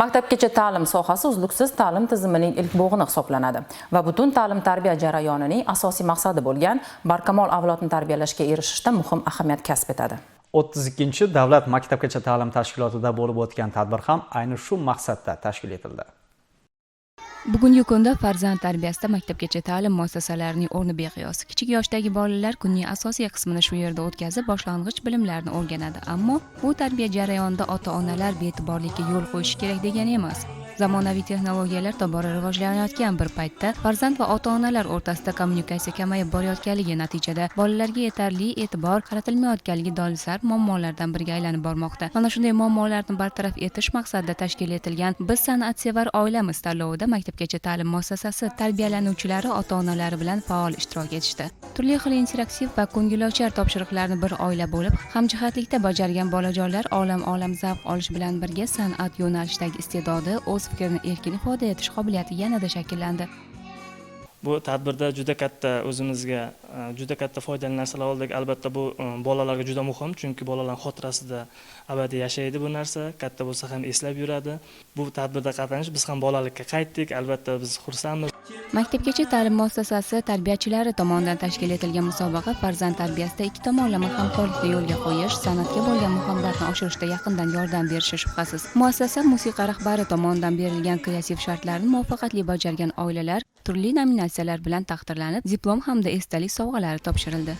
maktabgacha ta'lim sohasi uzluksiz ta'lim tizimining ilk bo'g'ini hisoblanadi va butun ta'lim tarbiya jarayonining asosiy maqsadi bo'lgan barkamol avlodni tarbiyalashga erishishda muhim ahamiyat kasb etadi. 32 davlat maktabgacha ta'lim tashkilotida bo'lib o'tgan tadbir ham ayni shu maqsadda tashkil etildi. Bugungi kunda farzand tarbiyasida maktabgacha ta'lim muassasalarining o'rni beqiyos. Kichik yoshdagi bolalar kunning asosiy qismini shu yerda o'tkazib boshlang'ich bilimlarni o'rganadi. Ammo bu tarbiya jarayonida ota onalar bee'tiborlikka yo'l qo'yishi kerak degani emas. Zamonaviy texnologiyalar tobora rivojlanayotgan bir paytda farzand va ota onalar o'rtasida kommunikatsiya kamayib borayotganligi natijada bolalarga yetarli e'tibor qaratilmayotganligi dolzarb muammolardan biriga aylanib bormoqda. Mana shunday muammolarni bartaraf etish maqsadida tashkil etilgan biz san'atsevar oilamiz tanlovida maktabgacha ta'lim muassasasi tarbiyalanuvchilari ota onalari bilan faol ishtirok etishdi. Turli xil interaktiv va ko'ngilochar topshiriqlarni bir oila bo'lib hamjihatlikda bajargan bolajonlar olam olam zavq olish bilan birga san'at yo'nalishidagi iste'dodi o'z fikrni erkin ifoda etish qobiliyati yanada shakllandi. Bu tadbirda juda katta o'zimizga e, juda katta foydali narsalar oldik. Albatta bu e, bolalarga juda muhim chunki bolalar xotirasida abadiy yashaydi bu narsa. Katta bo'lsa ham eslab yuradi. Bu tadbirda qatnashib biz ham bolalikka qaytdik. Albatta biz xursandmiz. Maktabgacha ta'lim muassasasi tarbiyachilari tomonidan tashkil etilgan musobaqa farzand tarbiyasida ikki tomonlama hamkorlikni yo'lga qo'yish san'atga bo'lgan muhabbatni oshirishda yaqindan yordam berishi shubhasiz. Muassasa musiqa rahbari tomonidan berilgan kreativ shartlarni muvaffaqiyatli bajargan oilalar turli nominatsiyalar bilan taqdirlanib diplom hamda esdalik sovg'alari topshirildi.